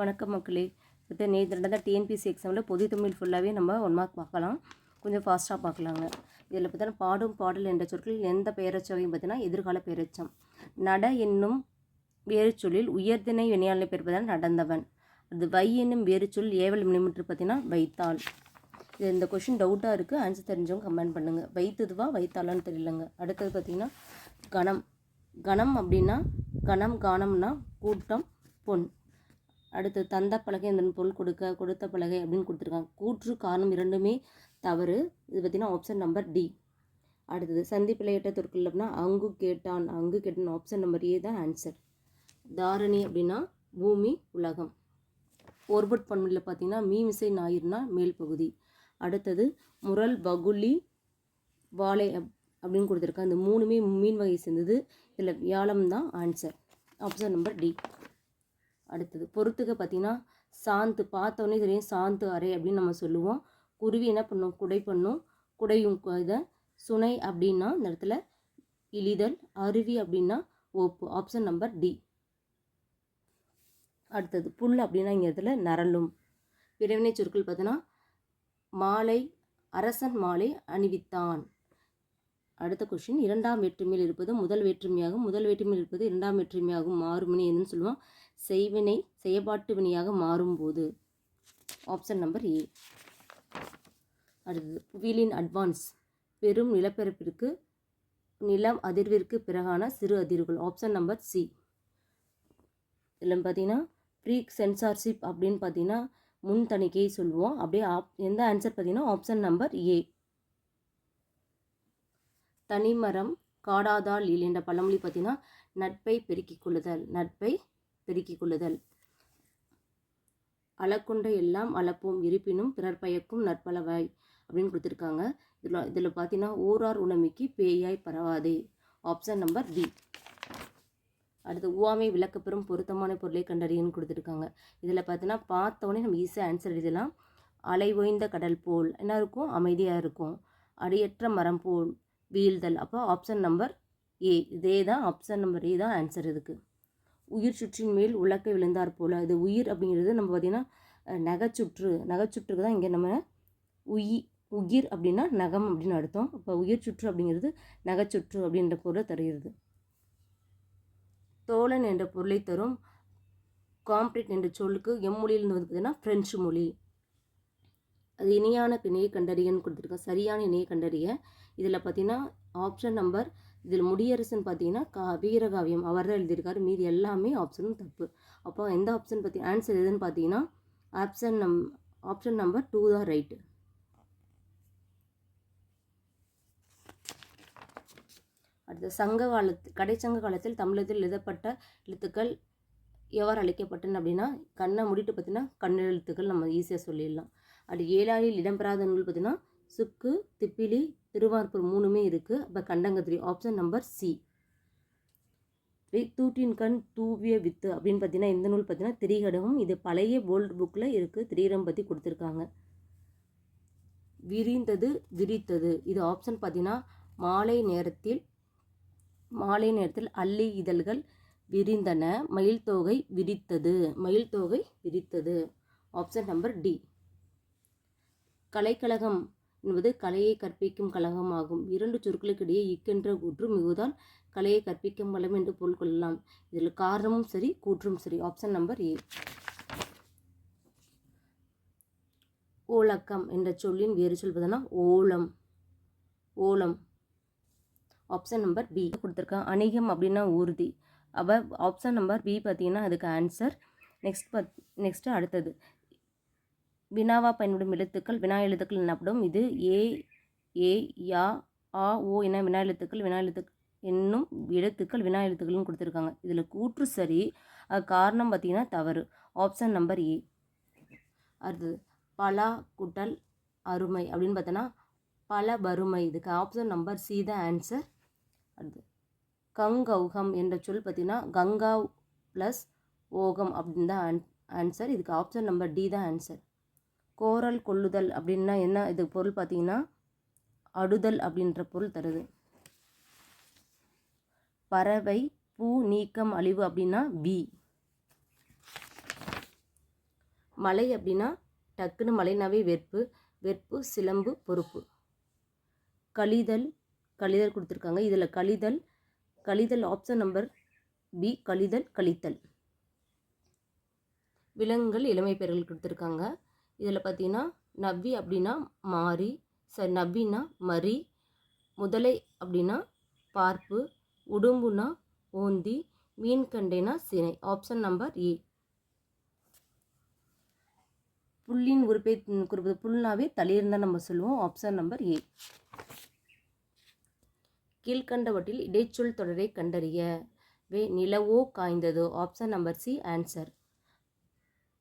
வணக்கம் மக்களே. இப்போ நேற்று நடந்த டிஎன்பிசி எக்ஸாமில் பொது தமிழ் ஃபுல்லாகவே நம்ம ஒன் மார்க் பார்க்கலாம். கொஞ்சம் ஃபாஸ்ட்டாக பார்க்கலாங்க. இதில் பார்த்தீங்கன்னா பாடும் பாடல் என்ற சொற்கள் எந்த பெயரச்சவையும் பார்த்தீங்கன்னா எதிர்கால பெயரச்சம் நட என்னும் வேறு சொல்லில் உயர்திணை வினையாளனை பெறுவதால் நடந்தவன். அது வை என்னும் வேறு சொல் ஏவல் மினிமீட்டர் பார்த்தீங்கன்னா வைத்தாள். இது இந்த கொஷின் டவுட்டாக இருக்குது ஆன்சர் தெரிஞ்சவங்க கமெண்ட் பண்ணுங்கள் வைத்ததுவா வைத்தாளான்னு தெரியலங்க. அடுத்தது பார்த்தீங்கன்னா கணம். கணம் அப்படின்னா கணம் காணம்னா கூட்டம் பொன். அடுத்து தந்த பலகை அந்த பொருள் கொடுக்க கொடுத்த பலகை அப்படின்னு கொடுத்துருக்காங்க. கூற்று காரணம் இரண்டுமே தவறு. இது பார்த்திங்கன்னா ஆப்ஷன் நம்பர் டி அடுத்தது சந்தி தொற்கள் சொற்கள் அப்படின்னா அங்கு கேட்டான் அங்கு கேட்டான். ஆப்ஷன் நம்பர் ஏ தான் ஆன்சர் தாரணி அப்படின்னா பூமி உலகம். ஒர்பட் பண்பில் பார்த்தீங்கன்னா மீமிசை ஞாயிறுனா மேல் பகுதி. அடுத்தது முரல் வகுலி வாழை அப் அப்படின்னு கொடுத்துருக்காங்க. இந்த மூணுமே மீன் வகை சேர்ந்தது. இதில் வியாழம் தான் ஆன்சர் ஆப்ஷன் நம்பர் டி அடுத்தது. பொறுத்துக்க பார்த்தீங்கன்னா சாந்து பார்த்தோன்னே தெரியும் சாந்து அறை அப்படின்னு நம்ம சொல்லுவோம். குருவி என்ன பண்ணும்? குடை பண்ணும். குடையும் கு- இதை சுனை அப்படின்னா இந்த இடத்துல இழிதல் அருவி அப்படின்னா ஓப்பு. ஆப்ஷன் நம்பர் டி அடுத்தது புல் அப்படின்னா இங்கே இடத்துல நரலும். பிறவினை சொற்கள் பார்த்தோன்னா மாலை அரசன் மாலை அணிவித்தான். அடுத்த கொஷின் இரண்டாம் வேற்றுமையில் இருப்பது முதல் வேற்றுமையாகும் முதல் வேற்றுமையில் இருப்பது இரண்டாம் வேற்றுமையாகும் மாறுமணி என்னன்னு சொல்லுவோம். செய்வினை செயற்பாட்டு வினையாக மாறும்போது. ஆப்ஷன் நம்பர் ஏ அடுத்தது புவியிலின் அட்வான்ஸ் பெரும் நிலப்பரப்பிற்கு நிலம் அதிர்விற்கு பிறகான சிறு அதிர்வுகள். ஆப்ஷன் நம்பர் சி இதில் பார்த்தீங்கன்னா ப்ரீ சென்சார்ஷிப் அப்படின்னு பார்த்தீங்கன்னா முன் தணிக்கையை சொல்லுவோம். அப்படியே ஆப் எந்த ஆன்சர் பார்த்தீங்கன்னா ஆப்ஷன் நம்பர் ஏ தனிமரம் காடாதால் என்ற பழமொழி பார்த்தீங்கன்னா நட்பை பெருக்கிக் கொள்ளுதல் நட்பை பெருக்கிக் கொள்ளுதல் அளக்குண்ட எல்லாம் அளப்போம் இருப்பினும் பிறர் பயக்கும் நற்பளவாய் அப்படின்னு கொடுத்துருக்காங்க. இதில் இதில் பார்த்தீங்கன்னா ஊரார் உணமிக்கு பேயாய் பரவாதே. ஆப்ஷன் நம்பர் டி அடுத்து உவாமை விளக்கப்பெறும் பொருத்தமான பொருளை கண்டறியன்னு கொடுத்துருக்காங்க. இதில் பார்த்தீங்கன்னா பார்த்தோன்னே நம்ம ஈஸியாக ஆன்சர் எழுதலாம். அலை ஓய்ந்த கடல் போல் என்ன இருக்கும்? அமைதியாக இருக்கும். அடியற்ற மரம் போல் வீழ்தல். அப்போ ஆப்ஷன் நம்பர் ஏ இதே தான் ஆப்ஷன் நம்பர் ஏ தான் ஆன்சர் இதுக்கு. உயிர் சுற்றின் மேல் உலக்கை விழுந்தார் போல். இது உயிர் அப்படிங்கிறது நம்ம பார்த்திங்கன்னா நகைச்சுற்று. நகைச்சுற்றுக்கு தான் இங்கே நம்ம உயி உயிர் அப்படின்னா நகம் அப்படின்னு அர்த்தம். இப்போ உயிர் சுற்று அப்படிங்கிறது நகைச்சுற்று அப்படின்ற பொருளை தருகிறது. தோழன் என்ற பொருளை தரும் காம்ப்ரேட் என்ற சொல்லுக்கு எம்மொழியிலிருந்து வந்து பார்த்தீங்கன்னா ஃப்ரெஞ்சு மொழி. அது இணையான இணையை கண்டறியன்னு கொடுத்துருக்கோம் சரியான இணையை கண்டறிய இதில் பார்த்தீங்கன்னா ஆப்ஷன் நம்பர் இதில் முடியரசன் பார்த்தீங்கன்னா கா வீரகாவியம் அவர் தான் எழுதியிருக்காரு. மீதி எல்லாமே ஆப்ஷனும் தப்பு. அப்போ எந்த ஆப்ஷன் பற்றி ஆன்சர் எதுன்னு பார்த்தீங்கன்னா ஆப்ஷன் நம் ஆப்ஷன் நம்பர் டூ தான் ரைட்டு அடுத்து சங்க காலத்து கடைச்சங்க காலத்தில் தமிழகத்தில் எழுதப்பட்ட எழுத்துக்கள் எவ்வாறு அழைக்கப்பட்டன அப்படின்னா கண்ணை முடிட்டு பார்த்தீங்கன்னா கண்ணெழு எழுத்துக்கள் நம்ம ஈஸியாக சொல்லிடலாம். அது ஏழாளில் இடம்பெறாத நூல் பார்த்தீங்கன்னா சுக்கு திப்பிலி திருவார்பூர் மூணுமே இருக்குது அப்போ கண்டங்கத்திரி ஆப்ஷன் நம்பர் சி தூட்டின் கண் தூவிய வித்து அப்படின்னு பார்த்தீங்கன்னா இந்த நூல் பார்த்தீங்கன்னா திரிகடகம் இது பழைய ஓல்டு புக்கில் இருக்குது திரிகடம் பற்றி கொடுத்துருக்காங்க. விரிந்தது விரித்தது. இது ஆப்ஷன் பார்த்தீங்கன்னா மாலை நேரத்தில் மாலை நேரத்தில் அள்ளி இதழ்கள் விரிந்தன. மயில் தோகை விரித்தது. மயில் தோகை விரித்தது. ஆப்ஷன் நம்பர் டி கலைக்கழகம் என்பது கலையை கற்பிக்கும் கழகம் ஆகும் இரண்டு சொற்களுக்கு இடையே இக்கென்ற கூற்று மிகுதால் கலையை கற்பிக்கும் கலம் என்று பொருள் கொள்ளலாம். இதில் காரணமும் சரி கூற்றும் சரி. ஆப்ஷன் நம்பர் ஏ ஓலக்கம் என்ற சொல்லின் வேறு சொல்வதுனா ஓலம். ஓலம். ஆப்ஷன் நம்பர் பி கொடுத்துருக்கான் அணிகம் அப்படின்னா ஊர்தி. அப்போ ஆப்ஷன் நம்பர் பி பார்த்தீங்கன்னா அதுக்கு ஆன்சர் நெக்ஸ்ட் பத் நெக்ஸ்ட்டு அடுத்தது. வினாவா பயன்படும் எழுத்துக்கள் வினா எழுத்துக்கள் எனப்படும். இது ஏ ஏ யா ஆ ஓ என வினா எழுத்துக்கள் வினா எழுத்து என்னும் எழுத்துக்கள் வினா எழுத்துக்கள்னு கொடுத்துருக்காங்க. இதில் கூற்று சரி காரணம் பார்த்தீங்கன்னா தவறு. ஆப்ஷன் நம்பர் ஏ அடுத்தது பலா குட்டல் அருமை அப்படின்னு பார்த்தோன்னா பல வறுமை. இதுக்கு ஆப்ஷன் நம்பர் சி தான் ஆன்சர் அடுத்து கங்கௌகம் என்ற சொல் பார்த்திங்கன்னா கங்கா ப்ளஸ் ஓகம் அப்படின்னு தான் ஆன் ஆன்சர் இதுக்கு ஆப்ஷன் நம்பர் டி தான் ஆன்சர் கோரல் கொள்ளுதல் அப்படின்னா என்ன? இது பொருள் பார்த்தீங்கன்னா அடுதல் அப்படின்ற பொருள் தருது. பறவை பூ நீக்கம் அழிவு அப்படின்னா பி மலை அப்படின்னா டக்குன்னு மலைனாவே வெறுப்பு வெறுப்பு சிலம்பு பொறுப்பு. கழிதல் கழிதல் கொடுத்துருக்காங்க. இதில் கழிதல் கழிதல் ஆப்ஷன் நம்பர் பி கழிதல் கழித்தல். விலங்குகள் இளமை பெயர்கள் கொடுத்துருக்காங்க. இதில் பார்த்தீங்கன்னா நவ்வி அப்படின்னா மாறி ச நவ்வினா மரி முதலை அப்படின்னா பார்ப்பு உடும்புனா ஓந்தி மீன் கண்டைனா சினை ஆப்ஷன் நம்பர் ஏ புல்லின் உறுப்பை குறிப்பது புல்னாவே தளிர் தான் நம்ம சொல்லுவோம் ஆப்ஷன் நம்பர் ஏ கீழ்கண்டவற்றில் இடைச்சொல் தொடரை கண்டறிய வே நிலவோ காய்ந்ததோ ஆப்ஷன் நம்பர் சி ஆன்சர்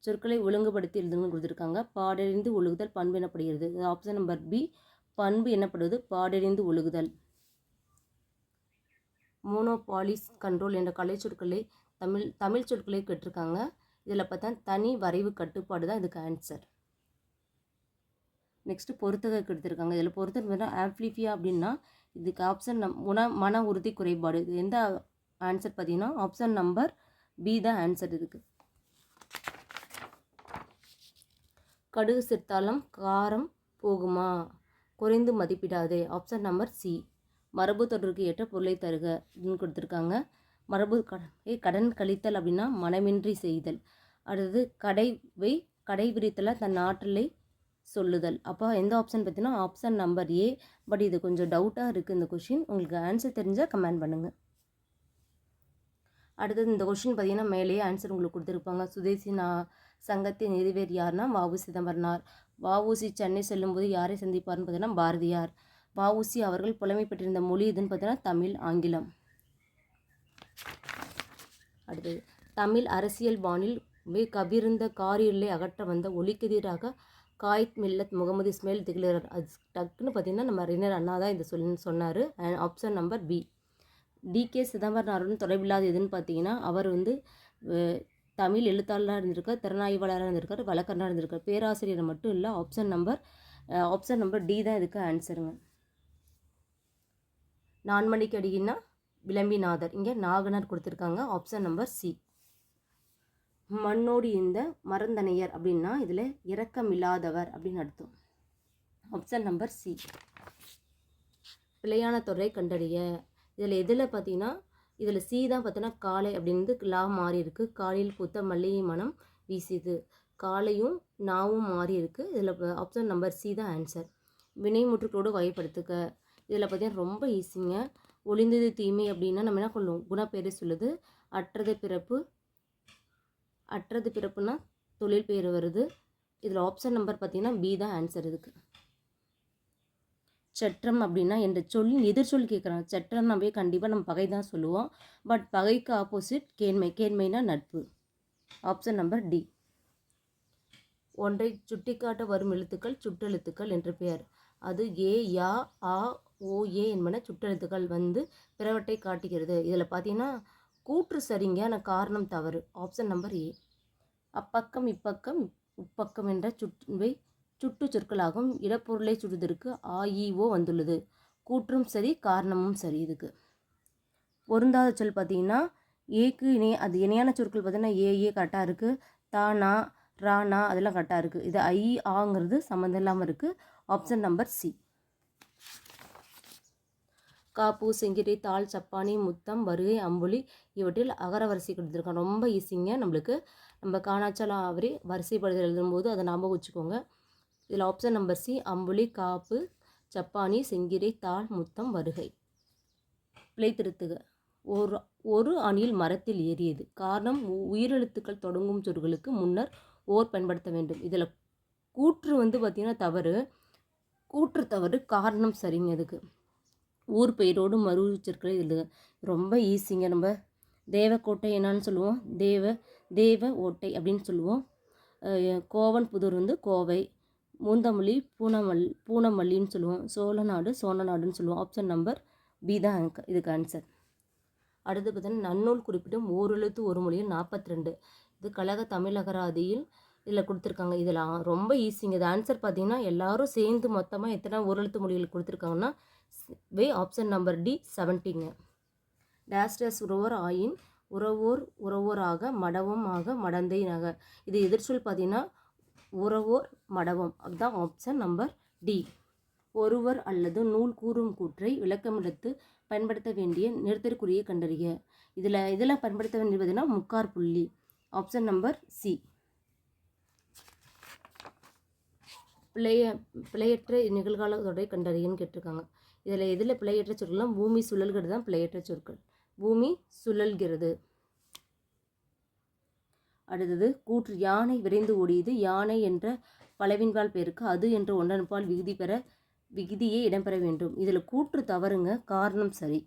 சொற்களை ஒழுங்குபடுத்தி எழுதுன்னு கொடுத்துருக்காங்க. பாடறிந்து ஒழுகுதல் பண்பு எனப்படுகிறது. ஆப்ஷன் நம்பர் பி பண்பு எனப்படுவது பாடறிந்து ஒழுகுதல். மோனோபாலிஸ் கண்ட்ரோல் என்ற கலை சொற்களை தமிழ் தமிழ் சொற்களை கேட்டிருக்காங்க. இதில் பார்த்தா தனி வரைவு கட்டுப்பாடு தான் இதுக்கு ஆன்சர் நெக்ஸ்ட்டு பொறுத்தகை கெடுத்துருக்காங்க. இதில் பொருத்தகம் ஆம்ப்ளிஃபியா அப்படின்னா இதுக்கு ஆப்ஷன் நம் உண மன உறுதி குறைபாடு. இது எந்த ஆன்சர் பார்த்தீங்கன்னா ஆப்ஷன் நம்பர் பி தான் ஆன்சர் இருக்குது கடுகு சேர்த்தாலும் காரம் போகுமா? குறைந்து மதிப்பிடாதே. ஆப்ஷன் நம்பர் சி மரபு தொடருக்கு ஏற்ற பொருளை தருக அப்படின்னு கொடுத்துருக்காங்க. மரபு கடன் கடன் கழித்தல் அப்படின்னா மனமின்றி செய்தல். அடுத்தது கடைவை கடைபிடித்தல தன் ஆற்றலை சொல்லுதல். அப்போ எந்த ஆப்ஷன் பார்த்தீங்கன்னா ஆப்ஷன் நம்பர் ஏ பட் இது கொஞ்சம் டவுட்டாக இருக்குது இந்த கொஷின் உங்களுக்கு ஆன்சர் தெரிஞ்சால் கமெண்ட் பண்ணுங்கள் அடுத்தது இந்த கொஷின் பார்த்தீங்கன்னா மேலேயே ஆன்சர் உங்களுக்கு கொடுத்துருப்பாங்க. சுதேசி நான் சங்கத்தின் நிறுவேர் யார்னா வாவு சிதம்பரனார். வஉசி சென்னை செல்லும்போது யாரை சந்திப்பார்னு பார்த்தீங்கன்னா பாரதியார். வஉசி அவர்கள் புலமை பெற்றிருந்த மொழி எதுன்னு பார்த்தீங்கன்னா தமிழ் ஆங்கிலம். அடுத்தது தமிழ் அரசியல் வானில் மிக கவிர்ந்த காரிருளை அகற்ற வந்த ஒளிக்கதிராக காயித் மில்லத் முகமது இஸ்மாயில் திகிலர் அது டக்குன்னு பார்த்தீங்கன்னா நம்ம அறிஞர் அண்ணா தான் இதை சொல் சொன்னார். And option number B TK சிதம்பரனாருடன் தொடர்பில்லாத எதுன்னு பார்த்தீங்கன்னா அவர் வந்து தமிழ் எழுத்தாளராக இருந்திருக்கார் திறனாய்வாளராக இருந்திருக்கார் வழக்கறிஞராக இருந்திருக்கார். பேராசிரியர் மட்டும் இல்லை option number option number D தான் இதுக்கு ஆன்சருங்க நான்மணிக்கு அடியின்னா விளம்பிநாதர். இங்கே நாகனார் கொடுத்துருக்காங்க ஆப்ஷன் நம்பர் சி மண்ணோடு இந்த மறந்தனையர் அப்படின்னா இதில் இரக்கமில்லாதவர் அப்படின்னு அர்த்தம். ஆப்ஷன் நம்பர் சி பிழையான துறை கண்டறிய. இதில் எதில் பார்த்தீங்கன்னா இதில் சி தான் பார்த்தோன்னா காளை அப்படின்னு லா மாறி இருக்கு. காலையில் பூத்த மல்லிகை மனம் வீசிது காலையும் நாவும் மாறி இருக்கு. இதில் ஆப்ஷன் நம்பர் சி தான் ஆன்சர் வினைமுற்றுகளோடு வகைப்படுத்துக. இதில் பார்த்தீங்கன்னா ரொம்ப ஈஸிங்க ஒளிந்தது தீமை அப்படின்னா நம்ம என்ன கொள்ளும்? குணப்பெயர் சொல்லுது. அற்றது பிறப்பு அற்றது பிறப்புனா தொழில் பேர் வருது. இதில் ஆப்ஷன் நம்பர் பார்த்தீங்கன்னா பி தான் ஆன்சர் இதுக்கு. சற்றம் அப்படின்னா என்ற சொல்லின் எதிர்ச்சொல் கேட்குறாங்க. சற்றம்னாவே கண்டிப்பாக நம்ம பகை தான் சொல்லுவோம். பட் பகைக்கு ஆப்போசிட் கேண்மை. கேண்மைனா நட்பு. ஆப்ஷன் நம்பர் டி ஒன்றை சுட்டிக்காட்ட வரும் எழுத்துக்கள் சுட்டெழுத்துக்கள் என்று பெயர். அது ஏ யா ஆ ஓ ஏ என்பன சுட்டெழுத்துக்கள் வந்து பிறவற்றை காட்டுகிறது. இதில் பார்த்தீங்கன்னா கூற்று சரிங்க ஆனால் காரணம் தவறு. ஆப்ஷன் நம்பர் ஏ அப்பக்கம் இப்பக்கம் உப்பக்கம் என்ற சுட்டுவை சுட்டு சொற்களாகும் இடப்பொருளை சுடுதற்கு ஆஇஓ வந்துள்ளது. கூற்றும் சரி காரணமும் சரி இதுக்கு. பொருந்தாத சொல் பார்த்தீங்கன்னா ஏக்கு இணை அது இணையான சொற்கள் பார்த்தீங்கன்னா ஏ ஏ கரெக்டாக இருக்குது தானா ராணா அதெல்லாம் கரெக்டாக இருக்குது இது ஐ ஆங்கிறது சம்மந்தம் இல்லாமல் இருக்குது ஆப்ஷன் நம்பர் சி. காப்பு செங்கிரி தாள் சப்பானி முத்தம் வருகை அம்புலி இவற்றில் அகர வரிசை கொடுத்துருக்கோம் ரொம்ப ஈஸிங்க நம்மளுக்கு. நம்ம காணாச்சலாம் அவரே வரிசைப்படுதல் எழுதும்போது அதை ஞாபகம் வச்சுக்கோங்க. இதில் ஆப்ஷன் நம்பர் சி அம்புலி காப்பு ஜப்பானி செங்கிரை தாழ் முத்தம் வருகை. பிழை திருத்துக. ஒரு ஒரு அணில் மரத்தில் ஏறியது. காரணம் உ- உயிரெழுத்துக்கள் தொடங்கும் சொற்களுக்கு முன்னர் ஓர் பயன்படுத்த வேண்டும். இதில் கூற்று வந்து பார்த்திங்கன்னா தவறு. கூற்று தவறு காரணம் சரிங்க அதுக்கு. ஊர் பெயரோடு மறு சொற்களை ரொம்ப ஈஸிங்க நம்ம. தேவக்கோட்டை என்னான்னு சொல்லுவோம். தேவ தேவ ஓட்டை அப்படின்னு சொல்லுவோம். கோவன் புதூர் வந்து கோவை. மூந்தமல்லி பூனமல் பூனமல்லின்னு சொல்லுவோம். சோழநாடு சோழநாடுன்னு சொல்லுவோம். ஆப்ஷன் நம்பர் பி தான் இதுக்கு ஆன்சர் அடுத்து பார்த்தீங்கன்னா நன்னூல் குறிப்பிட்டும் ஓரெழுத்து ஒரு மொழியில் நாற்பத்தி ரெண்டு இது கழக தமிழகராதியில் இதில் கொடுத்துருக்காங்க. இதில் ரொம்ப ஈஸிங்க இது ஆன்சர் பார்த்தீங்கன்னா எல்லாரும் சேர்ந்து மொத்தமாக எத்தனை ஓரெழுத்து மொழிகள் கொடுத்துருக்காங்கன்னா வே ஆப்ஷன் நம்பர் டி செவன்ட்டிங்க டேஸ் டேஸ் உறவோர் ஆயின் உறவோர் உறவோராக மடவும் ஆக மடந்தை நக. இது எதிர்ச்சொல் பார்த்தீங்கன்னா உறவோர் மடவம். அதுதான் ஆப்ஷன் நம்பர் டி ஒருவர் அல்லது நூல் கூறும் கூற்றை விளக்கமிடத்து பயன்படுத்த வேண்டிய நிறுத்தற்குரிய கண்டறிய இதில் இதில் பயன்படுத்த வேண்டியதுன்னா முக்கார் புள்ளி. ஆப்ஷன் நம்பர் சி பிழைய பிழையற்ற நிகழ்கால தொடரை கண்டறியன்னு கேட்டிருக்காங்க. இதில் எதில் பிழையற்ற சொற்கள்லாம் பூமி சுழல்கிறது தான் பிழையற்ற சொற்கள். பூமி சுழல்கிறது. அடுத்தது கூற்று யானை விரைந்து ஓடியது யானை என்ற பலவின்பால் பேருக்கு அது என்ற ஒன்றன்பால் விகுதி பெற விகுதியே இடம்பெற வேண்டும். இதில் கூற்று தவறுங்க காரணம் சரி.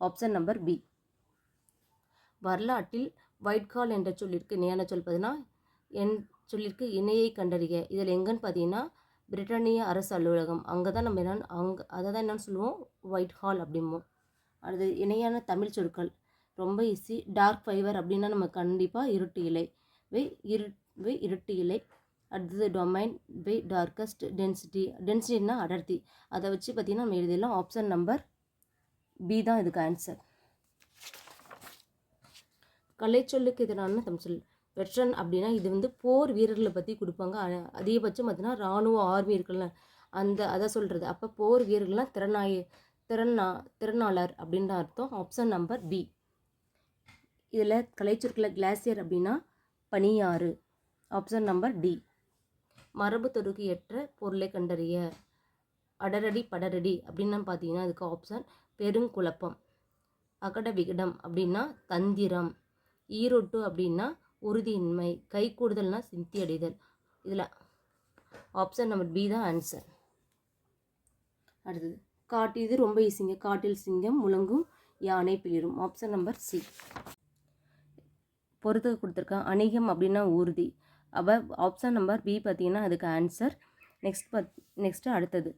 ஆப்ஷன் நம்பர் பி வரலாற்றில் வைட்கால் என்ற சொல்லிற்கு இணையான சொல் பார்த்தீங்கன்னா என் சொல்லிற்கு இணையை கண்டறிய இதில் எங்கன்னு பார்த்தீங்கன்னா பிரிட்டானிய அரசு அலுவலகம். அங்கே தான் நம்ம என்ன அங்கே அதை தான் என்னன்னு சொல்லுவோம் ஒயிட் ஹால் அப்படிம்போம். அடுத்து இணையான தமிழ் சொற்கள். ரொம்ப ஈஸி டார்க் ஃபைவர் அப்படின்னா நம்ம கண்டிப்பாக இருட்டு இலை வை இரு வை இருட்டு இலை. அடுத்தது டொமைன் வை டார்க்கஸ்ட் டென்சிட்டி டென்சிட்டின்னா அடர்த்தி. அதை வச்சு பார்த்திங்கன்னா நம்ம எழுதிடலாம். ஆப்ஷன் நம்பர் பி தான் இதுக்கு ஆன்சர் கலைச்சொல்லுக்கு எதிரான தமிழ் சொல் வெட்ரன் அப்படின்னா இது வந்து போர் வீரர்களை பற்றி கொடுப்பாங்க. அதிகபட்சம் பார்த்தீங்கன்னா இராணுவ ஆர்மி இருக்குல்ல. அந்த அதை சொல்கிறது அப்போ போர் வீரர்கள்லாம் திறனாய திறனா திறனாளர் அப்படின்ற அர்த்தம். ஆப்ஷன் நம்பர் பி இதில் கலைச்சொற்களில் கிளாசியர் அப்படின்னா பனியாறு. ஆப்ஷன் நம்பர் டி மரபு தொடுக்கு ஏற்ற பொருளை கண்டறிய அடரடி படரடி அப்படின்னு பார்த்தீங்கன்னா அதுக்கு ஆப்ஷன் பெருங்குழப்பம். அகட விகடம் அப்படின்னா தந்திரம். ஈரொட்டு அப்படின்னா உறுதியின்மை. கை கூடுதல்னா சிந்தி அடைதல். இதில் ஆப்ஷன் நம்பர் பி தான் ஆன்சர் அடுத்தது காட்டு இது ரொம்ப ஈஸிங்க காட்டில் சிங்கம் முழங்கும் யானை பிளிரும். ஆப்ஷன் நம்பர் சி பொறுத்து கொடுத்துருக்கேன் அணிகம் அப்படின்னா ஊர்தி. அப்போ ஆப்ஷன் நம்பர் பி பார்த்தீங்கன்னா அதுக்கு ஆன்சர் நெக்ஸ்ட் பத் நெக்ஸ்ட்டு அடுத்தது.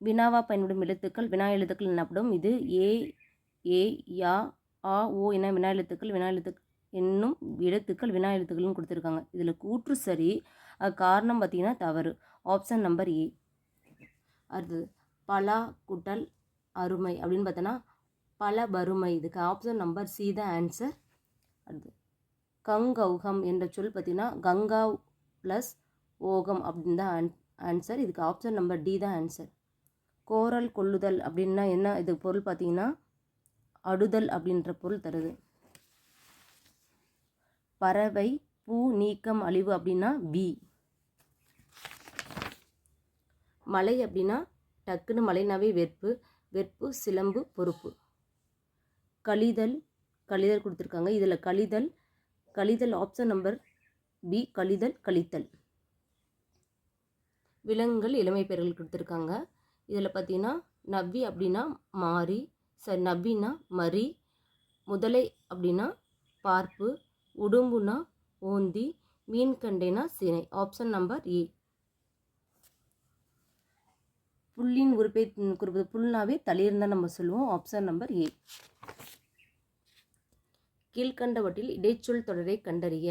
வினாவா பயன்படும் எழுத்துக்கள் வினா எழுத்துக்கள் எனப்படும். இது ஏ ஏ யா ஆ ஓ என வினா எழுத்துக்கள் வினா எழுத்து என்னும் எழுத்துக்கள் வினா எழுத்துக்கள்னு கொடுத்துருக்காங்க. இதில் கூற்று சரி. அது காரணம் பார்த்தீங்கன்னா தவறு. ஆப்ஷன் நம்பர் ஏ அடுத்தது. பலா குட்டல் அருமை அப்படின்னு பார்த்தோன்னா பல வறுமை. இதுக்கு ஆப்ஷன் நம்பர் சி தான் ஆன்சர் அடுத்து கங்கௌகம் என்ற சொல் பார்த்தீங்கன்னா கங்கா ப்ளஸ் ஓகம் அப்படின்னு தான் ஆன் ஆன்சர் இதுக்கு ஆப்ஷன் நம்பர் டி தான் ஆன்சர் கோரல் கொள்ளுதல் அப்படின்னா என்ன? இது பொருள் பார்த்தீங்கன்னா அடுதல் அப்படின்ற பொருள் தருது. பறவை பூ நீக்கம் அழிவு அப்படின்னா பி மலை அப்படின்னா டக்குன்னு மலைனாவே வெறுப்பு. வெறுப்பு சிலம்பு பொறுப்பு. கழிதல் கழிதல் கொடுத்துருக்காங்க. இதில் கழிதல் கழிதல் ஆப்ஷன் நம்பர் பி கழிதல் கழித்தல். விலங்குகள் இளமை பெயர்கள் கொடுத்துருக்காங்க. இதில் பார்த்தீங்கன்னா நவ்வி அப்படின்னா மாறி சரி நவ்வினா மரி முதலை அப்படின்னா பார்ப்பு உடும்புனா ஓந்தி மீன் கண்டைனா சினை ஆப்ஷன் நம்பர் ஏ புல்லின் உறுப்பை குறிப்பது புல்னாவே தளிர்னு தான் நம்ம சொல்லுவோம் ஆப்ஷன் நம்பர் ஏ கீழ்கண்டவற்றில் இடைச்சொல் தொடரை கண்டறிய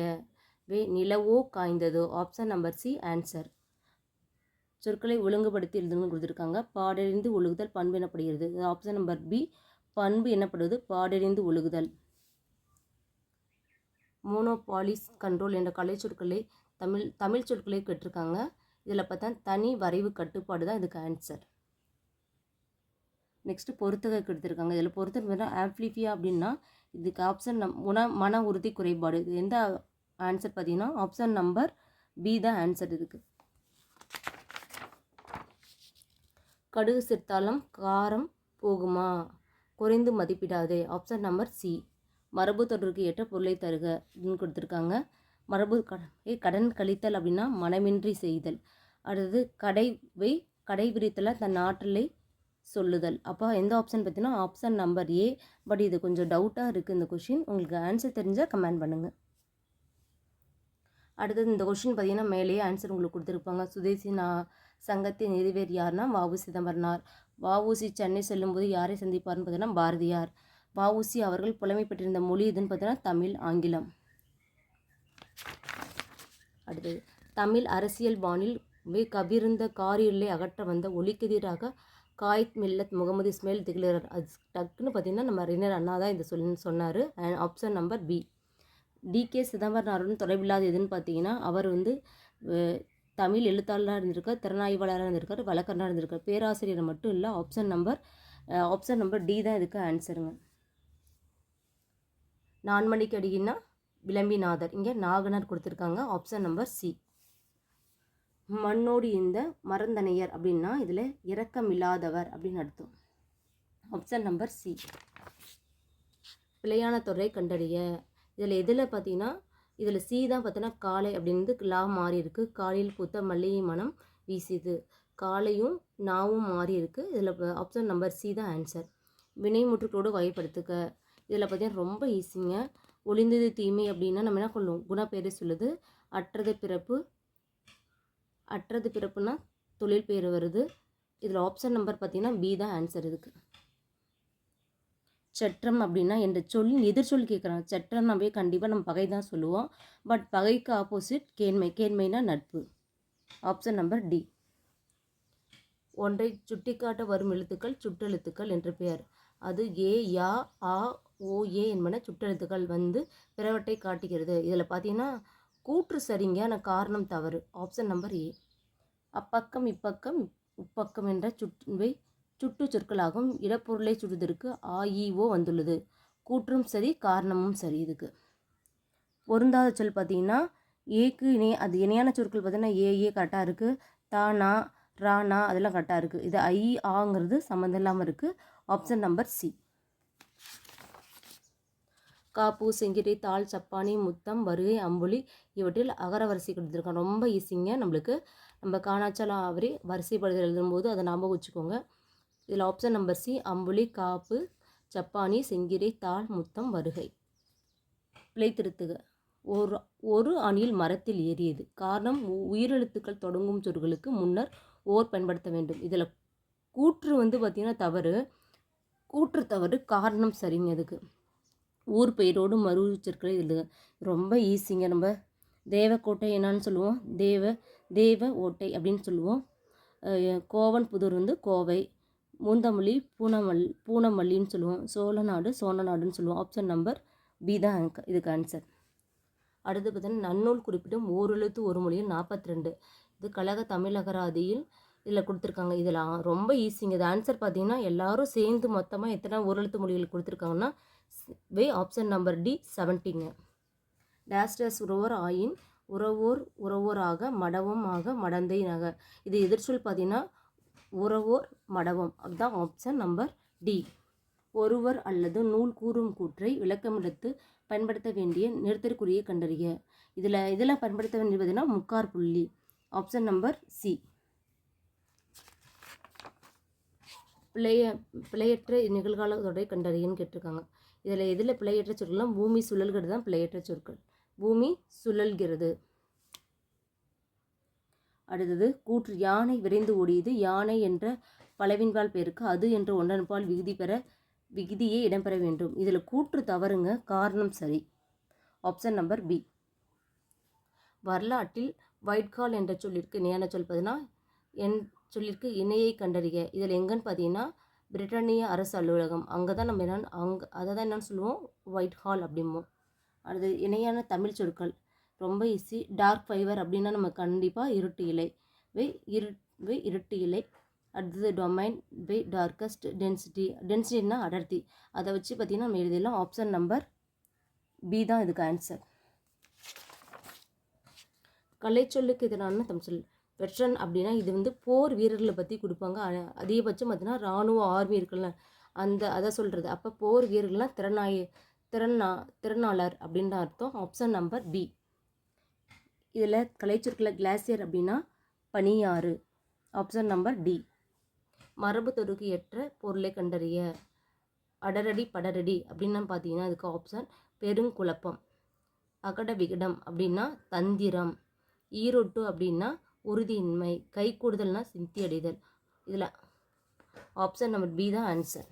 வே நிலவோ காய்ந்ததோ? ஆப்ஷன் நம்பர் சி ஆன்சர் சொற்களை ஒழுங்குபடுத்தி எழுதணும்னு கொடுத்துருக்காங்க. பாடறிந்து ஒழுகுதல் பண்பு எனப்படுகிறது. ஆப்ஷன் நம்பர் பி பண்பு எனப்படுவது பாடறிந்து ஒழுகுதல். மோனோபாலிஸ் கண்ட்ரோல் என்ற கலை சொற்களை தமிழ் தமிழ் சொற்களை கேட்டிருக்காங்க. இதில் பார்த்தா தனி வரைவு கட்டுப்பாடு தான் இதுக்கு ஆன்சர் நெக்ஸ்ட்டு பொருத்தகை கொடுத்துருக்காங்க. இதில் பொறுத்தகை ஆப்ளிஃபியா அப்படின்னா இதுக்கு ஆப்ஷன் நம் உண மன உறுதி குறைபாடு. இது எந்த ஆன்சர் பார்த்தீங்கன்னா ஆப்ஷன் நம்பர் பி தான் ஆன்சர் இதுக்கு. கடுகு சேர்த்தாலும் காரம் போகுமா? குறைந்து மதிப்பிடாதே. ஆப்ஷன் நம்பர் சி மரபு தொடருக்கு ஏற்ற பொருளை தருக அப்படின்னு கொடுத்துருக்காங்க. மரபு கடை கடன் கழித்தல் அப்படின்னா மனமின்றி செய்தல். அடுத்தது கடைவை கடை தன் ஆற்றலை சொல்லுதல். அப்போ எந்த ஆப்ஷன் பார்த்தீங்கன்னா ஆப்ஷன் நம்பர் ஏ பட் இது கொஞ்சம் டவுட்டாக இருக்குது இந்த கொஷின் உங்களுக்கு ஆன்சர் தெரிஞ்சால் கமெண்ட் பண்ணுங்கள் அடுத்தது இந்த கொஷின் பார்த்தீங்கன்னா மேலேயே ஆன்சர் உங்களுக்கு கொடுத்துருப்பாங்க. சுதேசி நான் சங்கத்தின் நிறுவேர் யார்னா வாவு சிதம்பரனார். வஉசி சென்னை செல்லும்போது யாரை சந்திப்பார்னு பார்த்தீங்கன்னா பாரதியார். வஉசி அவர்கள் புலமை பெற்றிருந்த மொழி எதுன்னு பார்த்தீங்கன்னா தமிழ் ஆங்கிலம். அடுத்தது தமிழ் அரசியல் வானில் வே கபிருந்த காரியுள்ளே அகற்ற வந்த ஒளிக்கதிராக காயித் மில்லத் முகமது இஸ்மேல் திகிலர் அது டக்குன்னு பார்த்தீங்கன்னா நம்ம அறிஞர் அண்ணா தான் இந்த சொல்லி சொன்னார். And option number B TK சிதம்பரனாருடன் தொடர்பில்லாத எதுன்னு பார்த்தீங்கன்னா அவர் வந்து தமிழ் எழுத்தாளராக இருந்திருக்கார் திறனாய்வாளராக இருந்திருக்கார் வழக்கறிஞராக இருந்திருக்கார். பேராசிரியர் மட்டும் இல்லை option number option number D தான் இதுக்கு ஆன்சருங்க நான்மணிக்கு அடிக்கின்னா விளம்பிநாதர். இங்கே நாகனர் கொடுத்துருக்காங்க ஆப்ஷன் நம்பர் சி மண்ணோடு இந்த மறந்தனையர் அப்படின்னா இதில் இரக்கமில்லாதவர் அப்படின்னு அர்த்தம். ஆப்ஷன் நம்பர் சி பிழையான தொடரை கண்டறிய. இதில் எதில் பார்த்தீங்கன்னா இதில் சி தான் பார்த்தீங்கன்னா காளை அப்படின்னு லா மாறி இருக்கு. காலையில் பூத்த மல்லிகை மனம் வீசியது. காலையும் நாவும் மாறி இருக்கு. இதில் ஆப்ஷன் நம்பர் சி தான் ஆன்சர் வினைமுற்றுகளோடு வகைப்படுத்துக. இதில் பார்த்தீங்கன்னா ரொம்ப ஈஸிங்க ஒளிந்தது தீமை அப்படின்னா நம்ம என்ன கொள்ளும்? குணப்பேரு சொல்லுது. அற்றது பிறப்பு அற்றது பிறப்புனா தொழில் பேர் வருது. இதில் ஆப்ஷன் நம்பர் பார்த்தீங்கன்னா பி தான் ஆன்சர் இதுக்கு. சற்றம் அப்படின்னா என்ற சொல்லின் எதிர்ச்சொல் கேட்குறாங்க. சற்றம்னாவே கண்டிப்பாக நம்ம பகை தான் சொல்லுவோம். பட் பகைக்கு ஆப்போசிட் கேண்மை. கேண்மைனா நட்பு. ஆப்ஷன் நம்பர் டி ஒன்றை சுட்டிக்காட்ட வரும் எழுத்துக்கள் சுட்டெழுத்துக்கள் என்று பெயர். அது ஏ யா ஆ ஓ ஏ என்பன சுட்டெழுத்துக்கள் வந்து பிறவற்றை காட்டுகிறது. இதில் பார்த்தீங்கன்னா கூற்று சரிங்க ஆனால் காரணம் தவறு. ஆப்ஷன் நம்பர் ஏ அப்பக்கம் இப்பக்கம் உப்பக்கம் என்ற சுற்றுவை சுட்டு சொற்களாகும். இடப்பொருளை சுடுவதற்கு ஆஇஓ வந்துள்ளது. கூற்றும் சரி காரணமும் சரி இதுக்கு. பொருந்தாத சொல் பார்த்தீங்கன்னா ஏக்கு இணை அது இணையான சொற்கள் பார்த்தீங்கன்னா ஏ ஏ கரெக்டாக இருக்குது தானா ரானா அதெல்லாம் கரெக்டாக இருக்குது இது ஐ ஆங்கிறது சம்மந்தம் இல்லாமல் இருக்குது ஆப்ஷன் நம்பர் சி காப்பு செங்கிரி தாள் சப்பானி முத்தம் வருகை அம்புலி இவற்றில் அகர வரிசை கொடுத்துருக்காங்க. ரொம்ப ஈஸிங்க நம்மளுக்கு. நம்ம காணாச்சலம் அவரி வரிசைப்படுதல் எழுதும்போது அதை ஞாபகம் வச்சுக்கோங்க. இதில் ஆப்ஷன் நம்பர் சி அம்புலி காப்பு சப்பானி செங்கிரி தாள் முத்தம் வருகை. பிழை திருத்துக. ஒரு ஒரு அணில் மரத்தில் ஏறியது. காரணம் உ- உயிரெழுத்துக்கள் தொடங்கும் சொற்களுக்கு முன்னர் ஓர் பயன்படுத்த வேண்டும். இதில் கூற்று வந்து பார்த்திங்கன்னா தவறு. கூற்று தவறு காரணம் சரிங்க அதுக்கு. ஊர் பெயரோடு மறு சொற்களை எழுதுக. ரொம்ப ஈஸிங்க நம்ம. தேவக்கோட்டை என்னான்னு சொல்லுவோம். தேவ தேவ ஓட்டை அப்படின்னு சொல்லுவோம். கோவன் புதூர் வந்து கோவை. மூந்தமல்லி பூனமல் பூனமல்லின்னு சொல்லுவோம். சோழநாடு சோழநாடுன்னு சொல்லுவோம். ஆப்ஷன் நம்பர் பி தான் இதுக்கு ஆன்சர் அடுத்து பார்த்தீங்கன்னா நன்னூல் குறிப்பிடும் ஓரெழுத்து ஒரு மொழியில் நாற்பத்தி ரெண்டு இது கழக தமிழகராதியில் இதில் கொடுத்துருக்காங்க இதில் ரொம்ப ஈஸிங்க. இது ஆன்சர் பார்த்தீங்கன்னா எல்லாரும் சேர்ந்து மொத்தமாக எத்தனை ஓரெழுத்து மொழிகள் கொடுத்துருக்காங்கன்னா வே ஆப்ஷன் நம்பர் டி செவன்ட்டிங்க டேஸ் டேஸ் உறவோர் ஆயின் உறவோர் உறவோராக மடவம் ஆக மடந்தை நக இது எதிர்ச்சொல் பார்த்தீங்கன்னா உறவோர் மடவம். அதுதான் ஆப்ஷன் நம்பர் டி. ஒருவர் அல்லது நூல் கூறும் கூற்றை விளக்கமெடுத்து பயன்படுத்த வேண்டிய நிறுத்தற்குரிய கண்டறிய. இதில் இதில் பயன்படுத்த வேண்டியது பார்த்தீங்கன்னா முக்கார் புள்ளி. Option number C. பிழைய பிழையற்ற நிகழ்கால தொடரை கண்டறியன்னு கேட்டிருக்காங்க. இதில் எதில் பிழையற்ற சொற்கள்லாம் பூமி சுழல்கிறது தான் பிழையற்ற சொற்கள். பூமி சுழல்கிறது. அடுத்தது கூற்று யானை விரைந்து ஓடியது. யானை என்ற பலவின்பால் பேருக்கு அது என்ற ஒன்றன்பால் விகுதி பெற விகுதியே இடம்பெற வேண்டும். இதில் கூற்று தவறுங்க காரணம் சரி. ஆப்ஷன் நம்பர் பி வரலாற்றில் வைட்கால் என்ற சொல்லிற்கு இணையான சொல் பார்த்தீங்கன்னா என் சொல்லிற்கு இணையை கண்டறிய இதில் எங்கன்னு பார்த்தீங்கன்னா பிரிட்டானிய அரசு அலுவலகம். அங்கே தான் நம்ம என்னென்னு அங்கே அதை தான் என்னென்னு சொல்லுவோம். ஒயிட் ஹால் அப்படிம்போம். அடுத்து இணையான தமிழ் சொற்கள். ரொம்ப ஈஸி டார்க் ஃபைவர் அப்படின்னா நம்ம கண்டிப்பாக இருட்டு இலை. வை இரு வை இருட்டு இலை. அடுத்தது டொமைன் வை டார்க்கஸ்ட் டென்சிட்டி டென்சிட்டின்னா அடர்த்தி. அதை வச்சு பார்த்திங்கன்னா நம்ம எழுதிடலாம். ஆப்ஷன் நம்பர் பி தான் இதுக்கு ஆன்சர் கலைச்சொல்லுக்கு எதிரான தமிழ் சொல். வெட்ரன் அப்படின்னா இது வந்து போர் வீரர்களை பற்றி கொடுப்பாங்க. அதிகபட்சம் பார்த்தீங்கன்னா இராணுவ ஆர்மி இருக்குல்ல. அந்த அதை சொல்கிறது அப்போ போர் வீரர்கள்லாம் திறனாய திறனா திறனாளர் அப்படின்ற அர்த்தம். ஆப்ஷன் நம்பர் பி இதில் கலைச்சொற்களில் கிளாசியர் அப்படின்னா பனியாறு. ஆப்ஷன் நம்பர் டி மரபு தொடுக்கு ஏற்ற பொருளை கண்டறிய அடரடி படரடி அப்படின்னு பார்த்தீங்கன்னா அதுக்கு ஆப்ஷன் பெருங்குழப்பம். அகட விகடம் அப்படின்னா தந்திரம். ஈரொட்டு அப்படின்னா உறுதியின்மை கை கூடுதல்னா சிந்தி அடைதல் இதில் ஆப்ஷன் நம்பர் பி தான் ஆன்சர்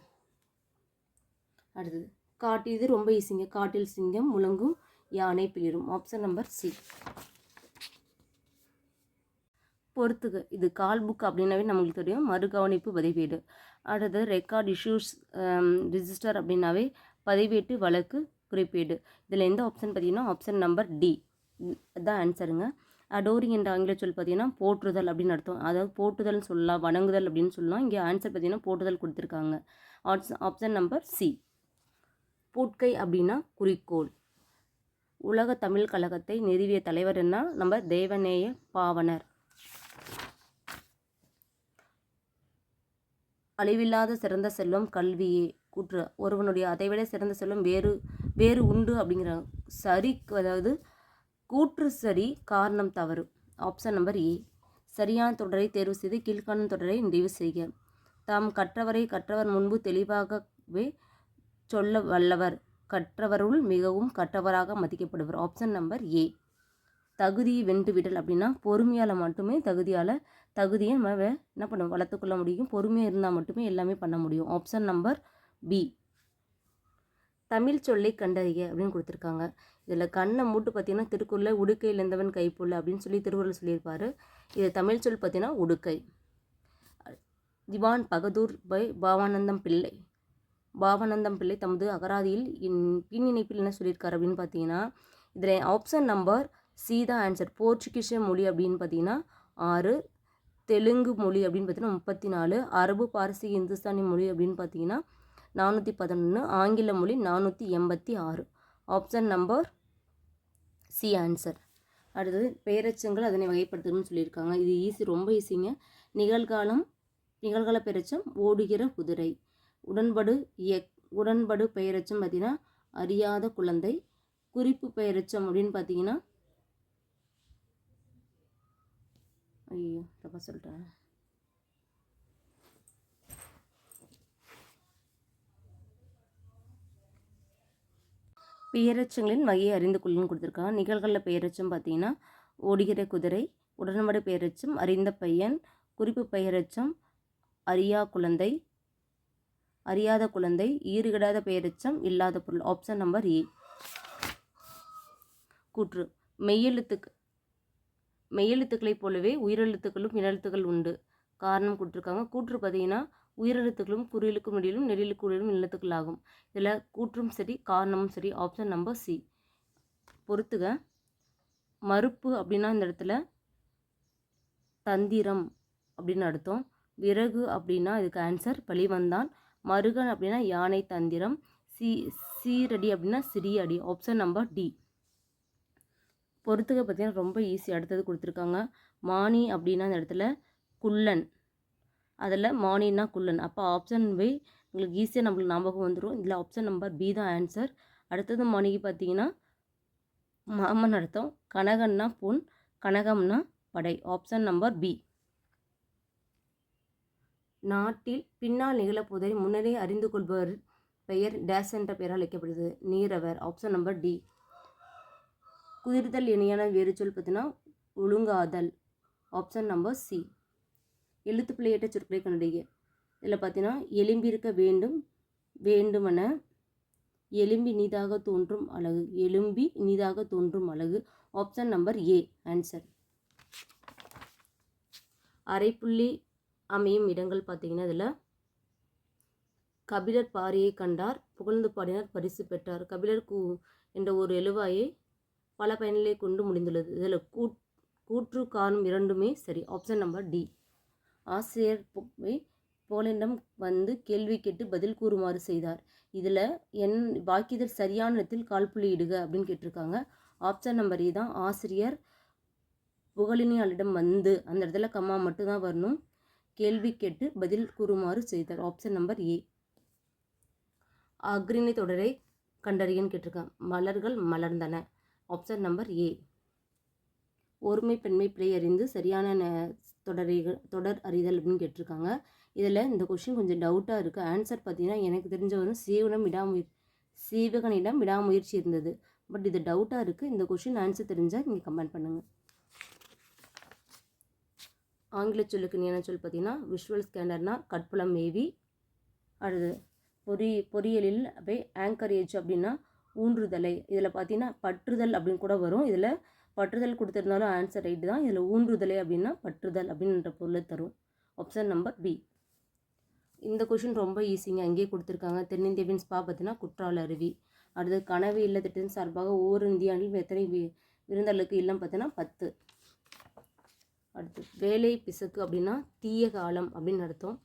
அடுத்தது காட்டு இது ரொம்ப ஈஸிங்க காட்டில் சிங்கம் முழங்கும் யானை பிளிரும். ஆப்ஷன் நம்பர் சி பொறுத்துக. இது கால் புக் அப்படின்னாவே நம்மளுக்கு தெரியும். மறுகவனிப்பு பதிவேடு. அடுத்தது ரெக்கார்ட் இஷ்யூஸ் ரிஜிஸ்டர் அப்படின்னாவே பதிவேட்டு வழக்கு குறிப்பீடு. இதில் எந்த ஆப்ஷன் பார்த்தீங்கன்னா ஆப்ஷன் நம்பர் டி அதுதான் ஆன்சருங்க அடோரிங் என்ற ஆங்கில சொல் பார்த்தீங்கன்னா போற்றுதல் அப்படின்னு அர்த்தம். அதாவது போற்றுதல்னு சொல்லலாம் வணங்குதல் அப்படின்னு சொல்லலாம். இங்கே ஆன்சர் பார்த்தீங்கன்னா போற்றுதல் கொடுத்துருக்காங்க. ஆப்ஷன் நம்பர் சி பூட்கை அப்படின்னா குறிக்கோள். உலக தமிழ் கழகத்தை நிறுவிய தலைவர் என்ன? நம்ம தேவநேய பாவனர். அழிவில்லாத சிறந்த செல்வம் கல்வியே. கூற்று. ஒருவனுடைய அதைவிட சிறந்த செல்வம் வேறு வேறு உண்டு அப்படிங்கிறாங்க சரி அதாவது கூற்று சரி காரணம் தவறு. ஆப்ஷன் நம்பர் ஏ சரியான தொடரை தேர்வு செய்து கீழ்காணும் தொடரை நிறைவு செய்க. தாம் கற்றவரை கற்றவர் முன்பு தெளிவாகவே சொல்ல வல்லவர். கற்றவருள் மிகவும் கற்றவராக மதிக்கப்படுவர். ஆப்ஷன் நம்பர் ஏ தகுதியை வென்று விடல் அப்படின்னா பொறுமையால் மட்டுமே தகுதியால் தகுதியை நம்ம என்ன பண்ணுவோம்? வளர்த்துக்கொள்ள முடியும். பொறுமையாக இருந்தால் மட்டுமே எல்லாமே பண்ண முடியும். ஆப்ஷன் நம்பர் பி தமிழ் சொல்லை கண்டறிய அப்படின்னு கொடுத்துருக்காங்க. இதில் கண்ணை மூட்டு பார்த்தீங்கன்னா திருக்குறளை உடுக்கை இழந்தவன் கைப்புள்ள அப்படின்னு சொல்லி திருக்குறள் சொல்லியிருப்பார். இது தமிழ் சொல் பார்த்தீங்கன்னா உடுக்கை. திவான் பகதூர் பை பாவானந்தம் பிள்ளை. பாவானந்தம் பிள்ளை தமது அகராதியில் இன் பின் இணைப்பில் என்ன சொல்லியிருக்காரு அப்படின்னு பார்த்தீங்கன்னா இதில் ஆப்ஷன் நம்பர் சி தான் ஆன்சர் போர்ச்சுகீஷ மொழி அப்படின்னு பார்த்தீங்கன்னா ஆறு. தெலுங்கு மொழி அப்படின்னு பார்த்தீங்கன்னா முப்பத்தி நாலு அரபு பாரசி இந்துஸ்தானி மொழி அப்படின்னு பார்த்தீங்கன்னா நானூற்றி பதினொன்று ஆங்கில மொழி நானூற்றி எண்பத்தி ஆறு. Option number C answer. அடுத்தது பெயரச்சங்கள் அதனை வகைப்படுத்தணும்னு சொல்லியிருக்காங்க. இது ஈஸி ரொம்ப ஈஸிங்க. நிகழ்காலம் நிகழ்கால பெயரச்சம் ஓடுகிற குதிரை. உடன்படு இயக் உடன்படு பெயரச்சம் பார்த்தீங்கன்னா அறியாத குழந்தை. குறிப்பு பெயரச்சம் அப்படின்னு பார்த்தீங்கன்னா ஐயோ தப்பா சொல்லிட்டேன். பெயரச்சங்களின் வகையை அறிந்து கொள்ளுன்னு கொடுத்துருக்காங்க. நிகழ்களில் பெயரச்சம் பார்த்தீங்கன்னா ஓடுகிற குதிரை உடன்படு பெயரச்சம் அறிந்த பையன் குறிப்பு பெயரச்சம் அறியா குழந்தை அறியாத குழந்தை ஈறுகிடாத பெயரச்சம் இல்லாத பொருள். ஆப்ஷன் நம்பர் ஏ கூற்று. மெய்யெழுத்துக்கு மெய்யெழுத்துக்களைப் போலவே உயிரெழுத்துக்களும் இனெழுத்துக்கள் உண்டு. காரணம் கொடுத்துருக்காங்க. கூற்று பார்த்தீங்கன்னா உயிரெழுத்துக்களும் குறியலுக்கும் இடையிலும் நெடிலுக்கு இடையிலும் நிலத்துக்கள் ஆகும் இதில் கூற்றும் சரி காரணமும் சரி ஆப்ஷன் நம்பர் சி பொறுத்துக. மறுப்பு அப்படின்னா இந்த இடத்துல தந்திரம் அப்படின்னு அர்த்தம். விறகு அப்படின்னா இதுக்கு ஆன்சர் பழிவந்தான். மருகன் அப்படின்னா யானை தந்திரம். சி சீரடி அப்படின்னா சிறிய அடி ஆப்ஷன் நம்பர் டி பொறுத்துக்க பார்த்தீங்கன்னா ரொம்ப ஈஸி அடுத்தது கொடுத்துருக்காங்க. மானி அப்படின்னா இந்த இடத்துல குள்ளன். அதில் மானின்னா குள்ளன். அப்போ ஆப்ஷன் வை உங்களுக்கு ஈஸியாக நம்மளுக்கு ஞாபகம் வந்துடும் இதில் ஆப்ஷன் நம்பர் பி தான் ஆன்சர் அடுத்தது மணிக்கு பார்த்தீங்கன்னா மாமன் அர்த்தம் கனகன்னா பொன் கனகம்னா படை. ஆப்ஷன் நம்பர் பி நாட்டில் பின்னால் நிகழப்போதை முன்னரே அறிந்து கொள்பவர் பெயர் டேஸ் என்ற பெயரால் அழைக்கப்படுது. நீரவர். ஆப்ஷன் நம்பர் டி குதிர்தல் இணையான வேறு சொல் பார்த்தீங்கன்னா ஒழுங்காதல். ஆப்ஷன் நம்பர் சி எழுத்து பிள்ளையற்ற சொற்களை கண்டுபிடிக்க இதில் பார்த்தீங்கன்னா எலும்பியிருக்க வேண்டும் வேண்டுமென எலும்பி இனிதாக தோன்றும் அழகு. எலும்பி இனிதாக தோன்றும் அழகு. ஆப்ஷன் நம்பர் ஏ ஆன்சர் அரைப்புள்ளி அமையும் இடங்கள் பார்த்தீங்கன்னா இதில் கபிலர் பாரியை கண்டார் புகழ்ந்து பாடினார் பரிசு பெற்றார். கபிலர் கூ என்ற ஒரு எழுவாயை பல பயன்களை கொண்டு முடிந்துள்ளது. இதில் கூ கூற்று காணும் இரண்டுமே சரி. ஆப்ஷன் நம்பர் டி ஆசிரியர் போய் போலனிடம் வந்து கேள்வி கேட்டு பதில் கூறுமாறு செய்தார். இதில் என் வாக்கியத்தில் சரியான இடத்தில் கால்புள்ளி இடுக அப்படின்னு கேட்டிருக்காங்க. ஆப்ஷன் நம்பர் ஏ தான் ஆசிரியர் புகழினியாளிடம் வந்து அந்த இடத்துல கம்மா மட்டும்தான் வரணும். கேள்வி கேட்டு பதில் கூறுமாறு செய்தார். ஆப்ஷன் நம்பர் ஏ அக்ரிணை தொடரை கண்டறியன்னு கேட்டிருக்காங்க. மலர்கள் மலர்ந்தன. ஆப்ஷன் நம்பர் ஏ ஒருமை பெண்மை பிழை அறிந்து சரியான தொடர் தொடர் அறிதல் அப்படின்னு கேட்டிருக்காங்க. இதில் இந்த கொஷின் கொஞ்சம் டவுட்டாக இருக்குது ஆன்சர் பார்த்தீங்கன்னா எனக்கு தெரிஞ்ச வந்து சீவனம் விடாமுய சீவகனிடம் விடாமுயற்சி இருந்தது. பட் இது டவுட்டாக இருக்குது இந்த கொஷின் ஆன்சர் தெரிஞ்சால் நீங்கள் கமெண்ட் பண்ணுங்கள் ஆங்கில சொல்லுக்கு நீ சொல் பார்த்தீங்கன்னா விஷுவல் ஸ்கேனர்னா கட்புலம் மேவி அடுத்து பொறி பொறியியலில் அவை ஆங்கரேஜ் அப்படின்னா ஊன்றுதலை. இதில் பார்த்தீங்கன்னா பற்றுதல் அப்படின்னு கூட வரும். இதில் பற்றுதல் கொடுத்துருந்தாலும் ஆன்சர் ரைட்டு தான். இதில் ஊன்றுதலை அப்படின்னா பற்றுதல் அப்படின்ற பொருளை தரும். ஆப்ஷன் நம்பர் பி இந்த கொஷின் ரொம்ப ஈஸிங்க அங்கேயே கொடுத்துருக்காங்க. தென்னிந்தியாவின் ஸ்பா பார்த்தீங்கன்னா குற்றால அருவி. அடுத்து கனவு இல்ல திட்டத்தின் சார்பாக ஒவ்வொரு இந்தியாவிலும் எத்தனை வி- விருந்தளுக்கு இல்லம் பார்த்தீங்கன்னா பத்து. அடுத்து வேலை பிசக்கு அப்படின்னா தீய காலம் அப்படின்னு அர்த்தம்.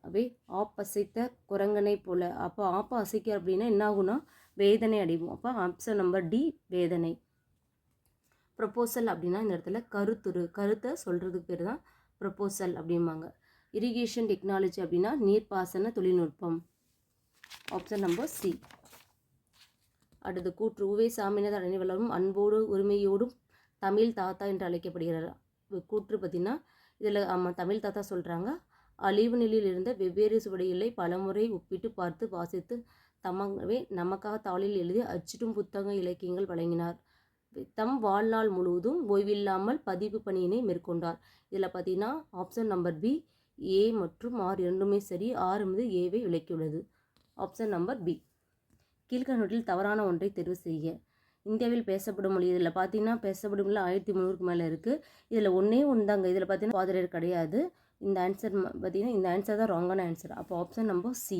அவை ஆப்பசைத்த குரங்கனை போல். அப்போ ஆப்ப அசைக்க அப்படின்னா என்ன ஆகும்னா வேதனை அடைவோம். அப்போ ஆப்ஷன் நம்பர் டி வேதனை. ப்ரப்போசல் அப்படின்னா இந்த இடத்துல கருத்துரு கருத்தை சொல்கிறதுக்கு பேர் தான் ப்ரப்போசல் அப்படிம்பாங்க. இரிகேஷன் டெக்னாலஜி அப்படின்னா நீர்ப்பாசன தொழில்நுட்பம். ஆப்ஷன் நம்பர் சி அடுத்து கூற்று உவே சாமிநாத அனைவரும் அன்போடு உரிமையோடும் தமிழ் தாத்தா என்று அழைக்கப்படுகிறார். கூற்று பார்த்திங்கன்னா இதில் ஆமாம் தமிழ் தாத்தா சொல்கிறாங்க அழிவு நிலையில் இருந்த வெவ்வேறு சுவடிகளை பலமுறை ஒப்பிட்டு பார்த்து வாசித்து தமவே நமக்காக தாளில் எழுதி அச்சிட்டும் புத்தக இலக்கியங்கள் வழங்கினார். தம் வாழ்நாள் முழுவதும் ஓய்வில்லாமல் பதிவு பணியினை மேற்கொண்டார். இதில் பார்த்தீங்கன்னா ஆப்ஷன் நம்பர் பி ஏ மற்றும் ஆர் இரண்டுமே சரி ஆறு என்பது ஏவை விளக்கியுள்ளது. ஆப்ஷன் நம்பர் பி கீழ்கணட்டில் தவறான ஒன்றை தேர்வு செய்ய இந்தியாவில் பேசப்படும் மொழி இதில் பார்த்தீங்கன்னா பேசப்படும் மொழி ஆயிரத்தி முந்நூறுக்கு மேலே இருக்குது இதில் ஒன்றே ஒன்று தாங்க இதில் பார்த்தீங்கன்னா பாதிரியர் கிடையாது. இந்த ஆன்சர் பார்த்தீங்கன்னா இந்த ஆன்சர் தான் ராங்கான ஆன்சர் அப்போ ஆப்ஷன் நம்பர் சி